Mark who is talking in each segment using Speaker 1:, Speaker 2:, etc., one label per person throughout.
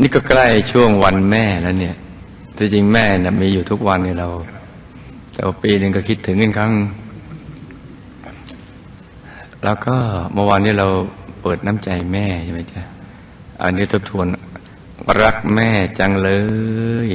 Speaker 1: นี่ก็ใกล้ช่วงวันแม่แล้วเนี่ยแต่จริงแม่นะมีอยู่ทุกวันเนี่ยเรา แต่ว่าปีหนึ่งก็คิดถึงกันครั้ง แล้วก็เมื่อวานนี้เราเปิดน้ำใจแม่ใช่ไหมจ๊ะอันนี้ทบทวนรักแม่จังเลย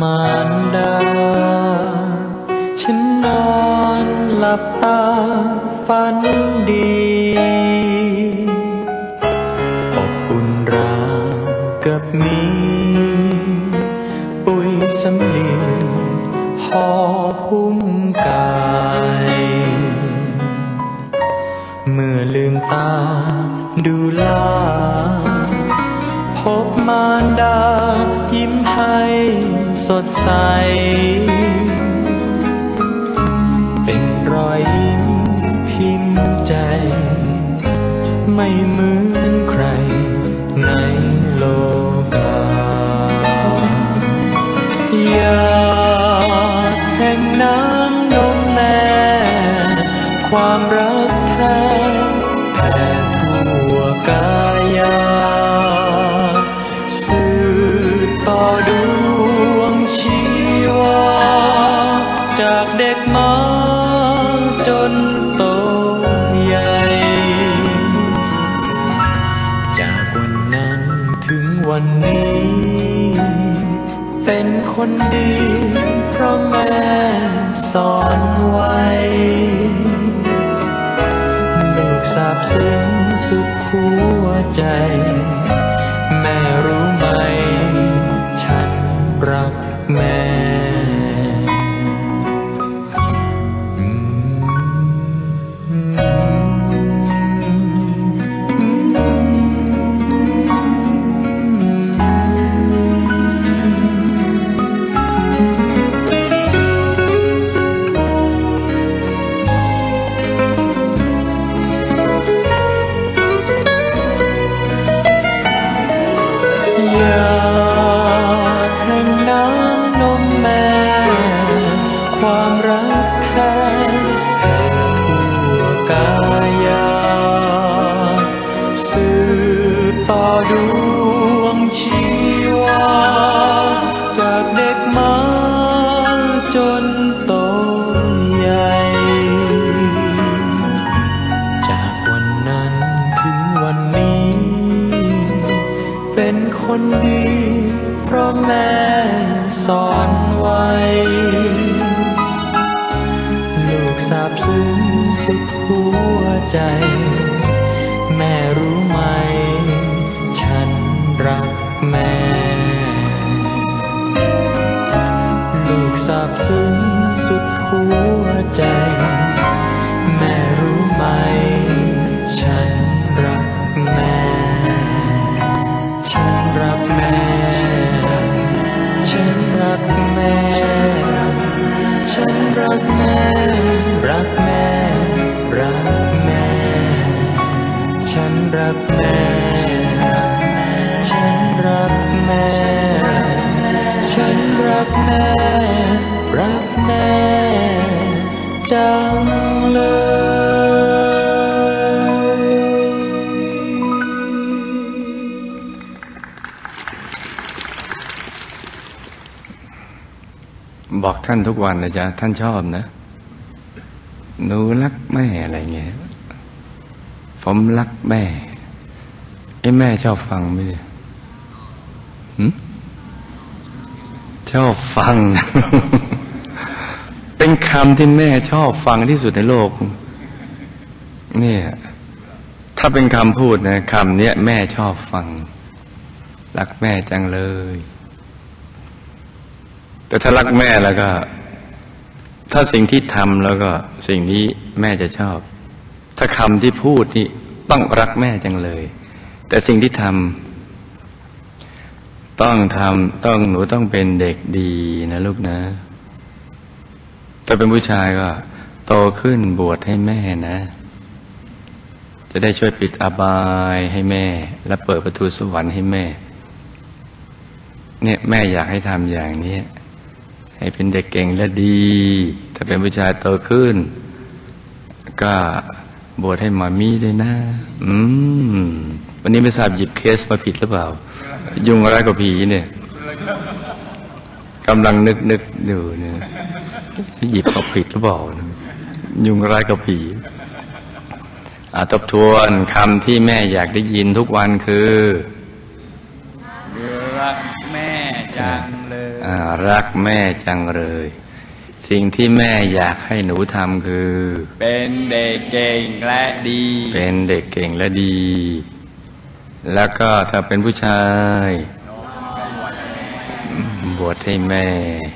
Speaker 2: มารดา ฉันนอนหลับตาฝันดี อบอุ่นราวกับมีปุยสำลีห่อหุ้มกาย เมื่อลืมตาดูลา พบมารดา ยิ้มให้สดใส เป็นรอยยิ้มพิมพ์ใจ ไม่เหมือนใครในโลกาอยากแห่งน้ำนมแม่ ความรัก วันนี้ เป็นคนดี เพราะแม่สอนไว้ลูกสาบซึ้งสุขหัวใจ แม่รู้ไหม ฉันรักแม่ เป็นคนดี เพราะแม่สอนไว้ ลูกสาบซึ้งสุดหัวใจ แม่รู้ไหม ฉันรักแม่ ลูกสาบซึ้งสุดหัว กแม่ ฉันรักแม่ ฉันรักแม่ รักแม่จังเลย
Speaker 1: บอกท่านทุกวันนะจ๊ะ ท่านชอบนะหนูรักแม่อะไรเงี้ย ผมรักแม่ ไอ้แม่ชอบฟังไหมเนี่ยหึชอบฟัง เป็นคำที่แม่ชอบฟังที่สุดในโลก เนี่ย ถ้าเป็นคำพูดนะคำเนี้ยแม่ชอบฟัง รักแม่จังเลย แต่ถ้ารักแม่แล้วก็ ถ้าสิ่งที่ทำแล้วก็สิ่งนี้แม่จะชอบ ถ้าคำที่พูดนี่ต้องรักแม่จังเลย แต่สิ่งที่ทำต้องทำต้องหนูต้องเป็นเด็กดีนะลูกนะ ถ้าเป็นผู้ชายก็ โตขึ้นบวชให้แม่นะ จะได้ช่วยปิดอบายให้แม่ และเปิดประตูสวรรค์ให้แม่ เนี่ยแม่อยากให้ทำอย่างนี้ให้เป็นเด็กเก่งและดี ถ้าเป็นผู้ชายโตขึ้น ก็บวชให้หมามีด้วยนะ อืม วันนี้ไม่ทราบหยิบเคสมาผิดหรือเปล่า ยุงอะไรกับผีเนี่ยกำลังนึกนึกดูเนี่ยหยิบเอาผิดหรือเปล่ายุงอะไรกับผีอาทบทวนคำที่แม่อยากได้ยินทุกวันคือ
Speaker 2: รักแม่จังเลย
Speaker 1: อ่ารักแม่จังเลย สิ่งที่แม่อยากให้หนูทำคือ
Speaker 2: เป็นเด็กเก่งและดี
Speaker 1: เป็นเด็กเก่งและดี แล้วก็ถ้าเป็นผู้ชาย บวชให้แม่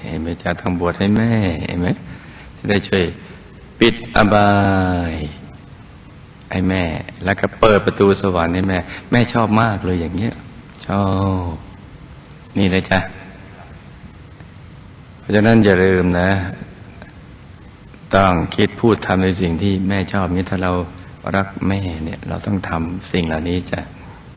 Speaker 1: เห็นไหมจะต้องบวชให้แม่เห็นไหมจะได้ช่วยปิดอบายให้แม่ แล้วก็เปิดประตูสวรรค์ให้แม่ แม่ชอบมากเลยอย่างเงี้ยชอบนี่นะจ๊ะเพราะฉะนั้นอย่าลืมนะ ต้องคิดพูดทำในสิ่งที่แม่ชอบนี้ถ้าเรารักแม่เนี่ย เราต้องทำสิ่งเหล่านี้จ้ะ